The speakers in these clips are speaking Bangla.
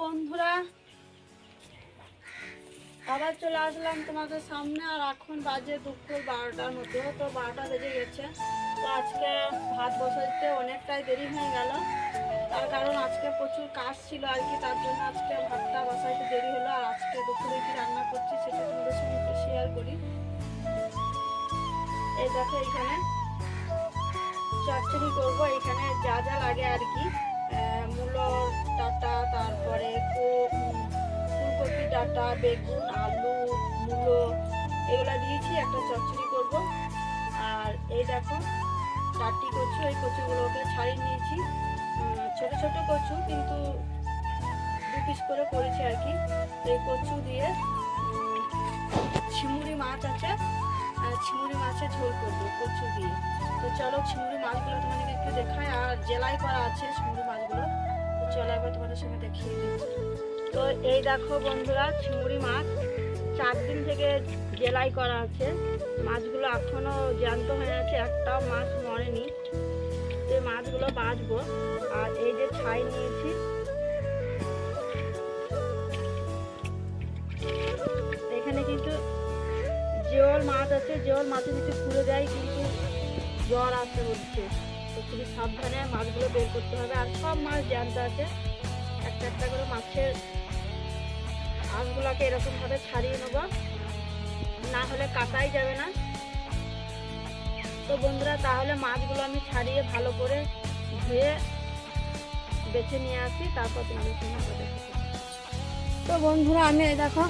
বন্ধুরা। আবার চলে আসলাম তোমাদের সামনে, আর এখন বাজে দুপুর বারোটার মতো তো বারোটা বেজে গেছে। তো আজকে ভাত বসাইতে অনেকটাই দেরি হয়ে গেল। তার কারণ আজকে প্রচুর কাজ ছিল আর কি, তার জন্য আজকে ভাতটা বসাইতে দেরি হলো। আর আজকে দুপুরে কি রান্না করছি সেটা তোমাদের সঙ্গে একটু শেয়ার করি। এই দেখো এখানে চচ্চড়ি করব। এখানে যা যা লাগে আর কি মূলো ডাটা, তারপরে ফুলকপি ডাটা, বেগুন, আলু, মূলো, এগুলো দিয়েছি, একটা চচ্চড়ি করব। আর এই দেখো, চারটি কচু, এই কচুগুলোকে ছাড়িয়ে নিয়েছি। ছোট ছোট কচু, কিন্তু দু পিস করে করেছি আর কি। এই কচু দিয়ে ছিমুড়ি মাছ আছে ছিমুড়ি মাছের ঝোল করব কচু দিয়ে। তো চলো চিংড়ি মাছগুলো তোমাদেরকে একটু দেখাই। আর জেলাই করা আছে সঙ্গে দেখিয়ে দিচ্ছি তো এই দেখো বন্ধুরা, চিংড়ি মাছ। চার দিন থেকে জেলাই করা আছে। মাছগুলো এখনও জ্যান্ত হয়ে আছে। একটাও মাছ মরেনি। এই মাছগুলো বাছবো আর এই যে ছাই নিয়েছি। এখানে কিন্তু জেওল মাছ আছে। জেওল মাছে যদি খুলে দেয় কিন্তু জ্বর আসতে হচ্ছে তো খুবই সাবধানে মাছগুলো বের করতে হবে। আর সব মাছ জ্যান্ত আছে। একটা করে মাছের আঁশগুলোকে এরকমভাবে ছাড়িয়ে নেব। না হলে কাটাই যাবে না। তো বন্ধুরা, তাহলে মাছগুলো আমি ছাড়িয়ে ভালো করে ধুয়ে বেছে নিয়ে আসি, তারপর তোমাদের সঙ্গে তো বন্ধুরা, আমি এই দেখো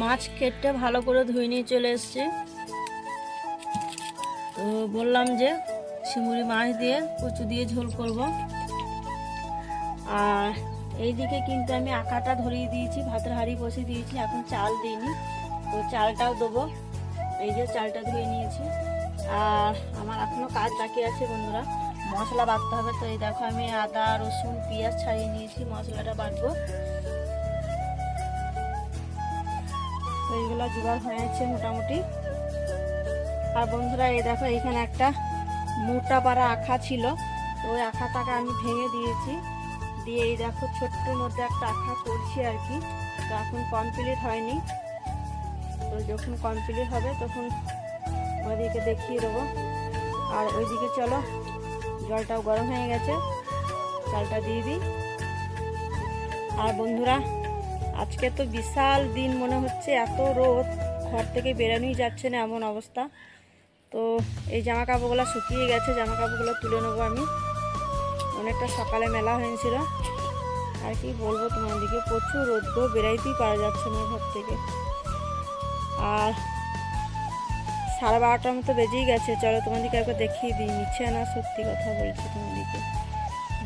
মাছ কেটে ভালো করে ধুয়ে নিয়ে চলে এসেছি। তো বললাম যে শিমুড়ি মাছ দিয়ে কচু দিয়ে ঝোল করব। আর এইদিকে কিন্তু আমি আঁকাটা ধরিয়ে দিয়েছি, ভাতের হাঁড়ি বসিয়ে দিয়েছি, এখন চাল দিইনি। তো চালটাও দেবো। এই যে চালটা ধুয়ে নিয়েছি। আর আমার এখনও কাজ বাকি আছে বন্ধুরা, মশলা বাটতে হবে। তো এই দেখো আমি আদা, রসুন, পেঁয়াজ ছাড়িয়ে নিয়েছি, মশলাটা বাটবো। তো এইগুলো জোগাড় হয়েছে মোটামুটি। আর বন্ধুরা এই দেখো এখানে একটা মোটা পাড়া আখা ছিল। তো ওই আখাটাকে আমি ভেঙে দিয়েছি। দিয়ে এই দেখো ছোট্টর মধ্যে একটা আখা করছি আর কি। তো এখন কমপ্লিট হয়নি। তো যখন কমপ্লিট হবে তখন ওইদিকে দেখিয়ে দেবো। আর ওইদিকে চলো, জলটাও গরম হয়ে গেছে। চালটা দিয়ে দিই। আর বন্ধুরা, আজকে তো বিশাল দিন মনে হচ্ছে, এত রোদ। ঘর থেকে বেরোনোই যাচ্ছে না এমন অবস্থা। তো এই জামা কাপড়গুলো শুকিয়ে গেছে জামা কাপড়গুলো তুলে নেব আমি। অনেকটা সকালে মেলা হয়েছিল। আর কি বলব তোমাদেরকে প্রচুর রোদ্র বেরাইতেই পারা যাচ্ছে না ঘর থেকে। আর সাড়ে বারোটার মতো বেজেই গেছে। চলো তোমাদেরকে একবার দেখিয়ে দিই, মিছে না সত্যি কথা বলছি তোমাদেরকে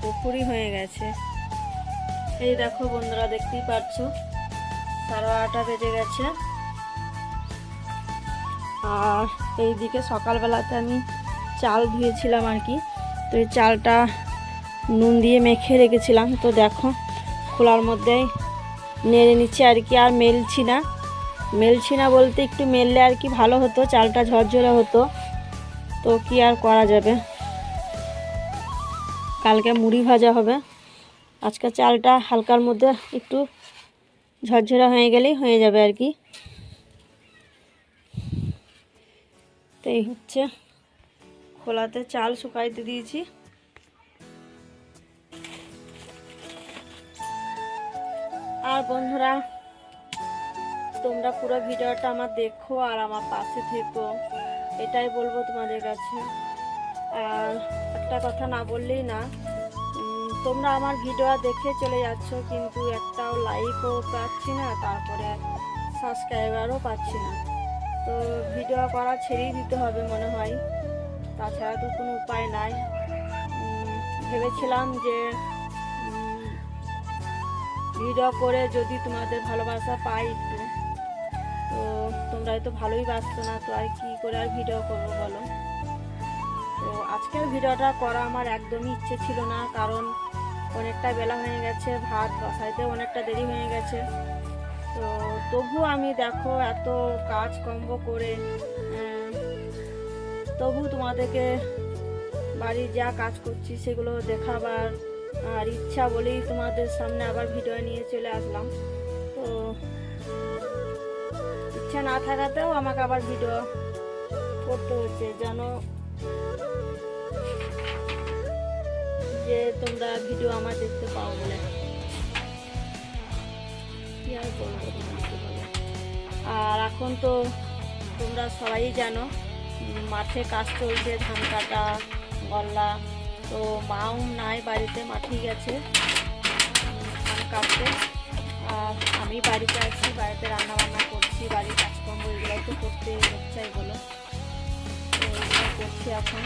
দুপুরই হয়ে গেছে। এই দেখো বন্ধুরা, দেখতেই পাচ্ছ সাড়ে বারোটা বেজে গেছে। আর এইদিকে সকালবেলাতে আমি চাল ধুয়েছিলাম আর কি। তো এই চালটা নুন দিয়ে মেখে রেখেছিলাম। তো দেখো, খোলার মধ্যেই নেড়ে নিচ্ছি আর কি, আর মেলছি না। মেলছি না বলতে একটু মেললে আর কি ভালো হতো, চালটা ঝরঝরে হতো। তো কি আর করা যাবে? কালকে মুড়ি ভাজা হবে। আজকে চালটা হালকার মধ্যে একটু ঝরঝরা হয়ে গেলেই হয়ে যাবে আর কি। তো এই হচ্ছে খোলাতে চাল শুকাইতে দিয়েছি। আর বন্ধুরা, তোমরা পুরো ভিডিওটা আমার দেখো আর আমার পাশে থেকো। এটাই বলব তোমাদের কাছে। আর একটা কথা না বললেই না তোমরা আমার ভিডিও দেখে চলে যাচ্ছ, কিন্তু একটাও লাইকও পাচ্ছি না, তারপরে সাবস্ক্রাইবারও পাচ্ছি না। তো ভিডিও করা ছেড়েই দিতে হবে মনে হয়। তাছাড়া তো কোনো উপায় নাই। ভেবেছিলাম যে ভিডিও করে যদি তোমাদের ভালোবাসা পাই একটু। তো তোমরা তো ভালোই বাসছো না, তো আর কি করে আর ভিডিও করব বলো? তো আজকের ভিডিওটা করা আমার একদমই ইচ্ছে ছিল না, কারণ অনেকটা বেলা হয়ে গেছে, ভাত বসাইতে অনেকটা দেরি হয়ে গেছে। তো তবু আমি দেখো এত কাজ কম্ব করে তবু তোমাদেরকে বাড়ির যা কাজ করছি সেগুলো দেখাবার আর ইচ্ছা বলেই তোমাদের সামনে আবার ভিডিও নিয়ে চলে আসলাম। তো ইচ্ছা না থাকাতেও আমাকে আবার ভিডিও করতে হচ্ছে, যেন যে তোমরা ভিডিও আমার দেখতে পাও বলে। আর এখন তো তোমরা সবাই জানো মাঠে কাজ চলছে, ধান কাটা, গল্লা তো মাও নাই, বাড়িতে মাঠেই গেছে। কাটতে আর আমি বাড়িতে আছি, বাড়িতে রান্না বান্না করছি, বাড়ির কাজকর্ম এগুলোই তো করতে হচ্ছেই বলো তো এগুলো করছি এখন।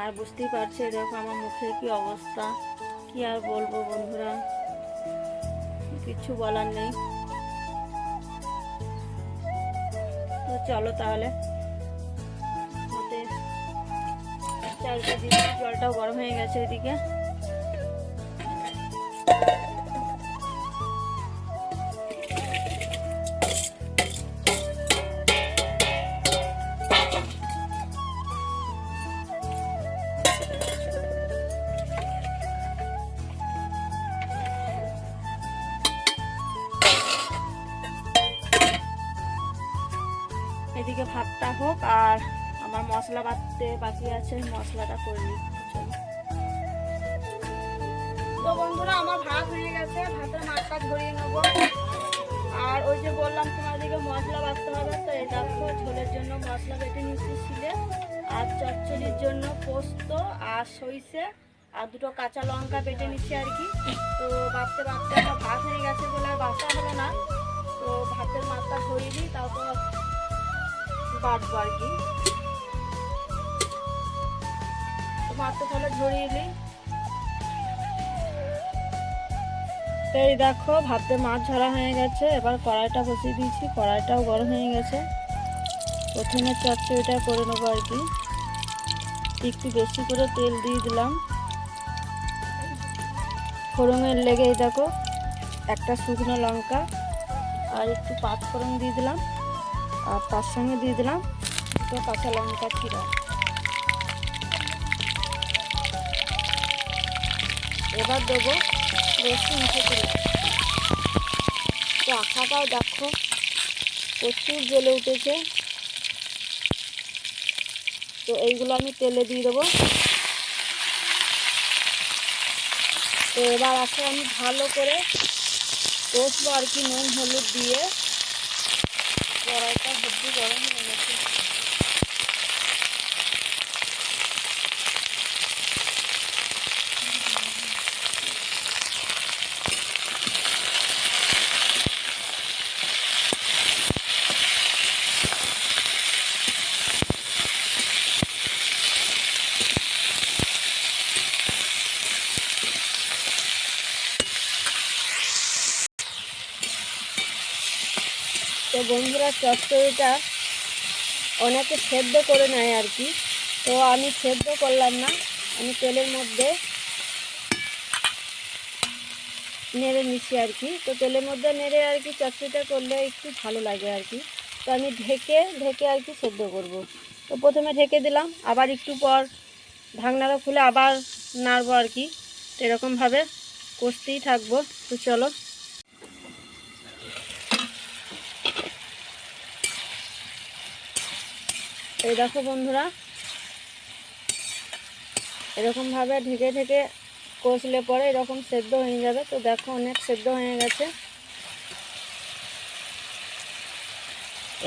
আর বুঝতেই পারছি দেখো আমার মুখের কি অবস্থা। কি আর বলব বন্ধুরা? কিছু বলার নেই। তো চলো তাহলে। চালটা দিয়ে জলটাও গরম হয়ে গেছে ওইদিকে এদিকে ভাতটা হোক আর আমার মশলা বাটতে বাকি আছে মশলাটা করে নিই তো বন্ধুরা, আমার ভাত হয়ে গেছে, ভাতের মাছটা ধরিয়ে নেব। আর ওই যে বললাম তোমাদেরকে মশলা বাটতে হবে, তো এই দেখো, ঝোলের জন্য মশলা বেটে নিচ্ছি শিলে। আর চচ্চড়ির জন্য পোস্ত আর সইষে আর দুটো কাঁচা লঙ্কা বেটে নিচ্ছি আর কি। তো বাটতে বাটতে আমার ভাত হয়ে গেছে বলে আর বাটা হলো না। তো ভাতের মাছটা ধরিয়ে দিই, তারপর বাটবো আর কি। তো তাহলে ঝরিয়ে নিই। এই দেখো ভাতে মাছ ঝরা হয়ে গেছে। এবার কড়াইটা বসিয়ে দিয়েছি। কড়াইটাও গরম হয়ে গেছে। প্রথমে চচ্চড়িটা করে নেব আর কি। একটু বেশি করে তেল দিয়ে দিলাম। ফোড়নের লেগে এই দেখো, একটা শুকনো লঙ্কা আর একটু পাঁচ ফোড়ন দিয়ে দিলাম। আর তার সঙ্গে দিয়ে দিলাম দুটো কাঁচা লঙ্কা চিরা এবার দেবো রসুন থেকে তো আখাটাও দেখো, প্রচুর জ্বলে উঠেছে। তো এইগুলো আমি তেলে দিয়ে দেবো। তো এবার আছে আমি ভালো করে কষবো আর কি নুন, হলুদ দিয়ে। কড়াইটা হেব্বি গরম হয়ে গেছে তো বন্ধুরা, চচ্চড়িটা অনেকে সেদ্ধ করে নেয় আর কি। তো আমি সেদ্ধ করলাম না, আমি তেলের মধ্যে নেড়ে নিচ্ছি আর কি। তো তেলের মধ্যে নেড়ে আর কি চচ্চড়িটা করলে একটু ভালো লাগে আর কি। তো আমি ঢেকে ঢেকে আর কি সেদ্ধ করব। তো প্রথমে ঢেকে দিলাম, আবার একটু পর ঢাকনাটা খুলে আবার নাড়বো আর কি। এরকমভাবে কষতেই থাকব। তো চলো। এই দেখো বন্ধুরা এরকমভাবে ঢেকে ঢেকে কষলে পরে এরকম সেদ্ধ হয়ে যাবে। তো দেখো অনেক সেদ্ধ হয়ে গেছে।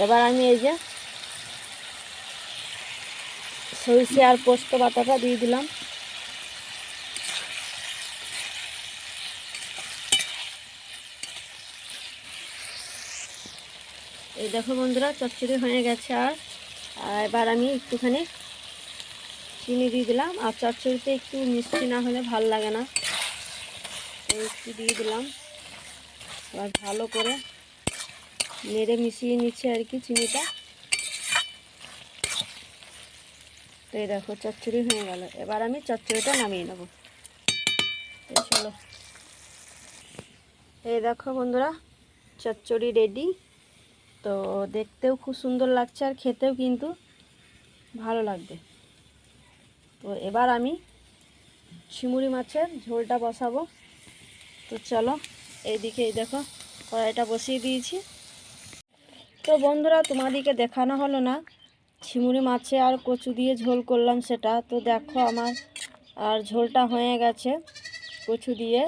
এবার আমি এই যে সরিষে আর পোস্ত বাটাটা দিয়ে দিলাম। এই দেখো বন্ধুরা, চচ্চড়ি হয়ে গেছে আর। এবার আমি একটুখানি চিনি দিয়ে দিলাম। আর চচ্চড়িতে একটু মিষ্টি না হলে ভালো লাগে না। একটু দিয়ে দিলাম। এবার ভালো করে নেড়ে মিশিয়ে নিচ্ছে আর কি চিনিটা। তো এই দেখো, চচ্চড়ি হয়ে গেল। এবার আমি চচ্চড়িটা নামিয়ে নেব। চলো। এই দেখো বন্ধুরা, চচ্চড়ি রেডি তো দেখতেও খুব সুন্দর লাগছে আর খেতেও কিন্তু ভালো লাগবে। তো এবার আমি শিমুড়ি মাছের ঝোলটা বসাবো। তো চলো এইদিকে এই দেখো, কড়াইটা বসিয়ে দিয়েছি। তো বন্ধুরা, তোমাদেরকে দেখানো হলো না শিমুরি মাছে আর কচু দিয়ে ঝোল করলাম সেটা। তো দেখো আমার আর ঝোলটা হয়ে গেছে কচু দিয়ে।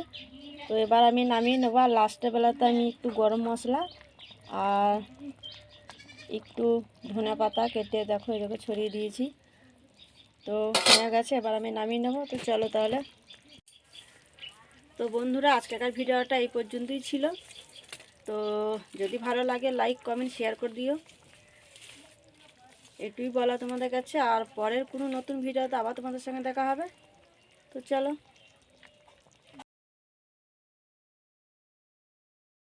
তো এবার আমি নামিয়ে নেব, আর লাস্টের বেলাতে আমি একটু গরম মশলা আর একটু ধনে পাতা কেটে দেখো এরকম ছড়িয়ে দিয়েছি। তো হয়ে গেছে, এবার আমি নামিয়ে নেব। তো চলো তাহলে। তো বন্ধুরা, আজকেকার ভিডিওটা এই পর্যন্তই ছিল। তো যদি ভালো লাগে লাইক কমেন্ট শেয়ার করে দিও। এটুই বলা তোমাদের কাছে। আর পরের কোনো নতুন ভিডিওতে আবার তোমাদের সঙ্গে দেখা হবে। তো চলো।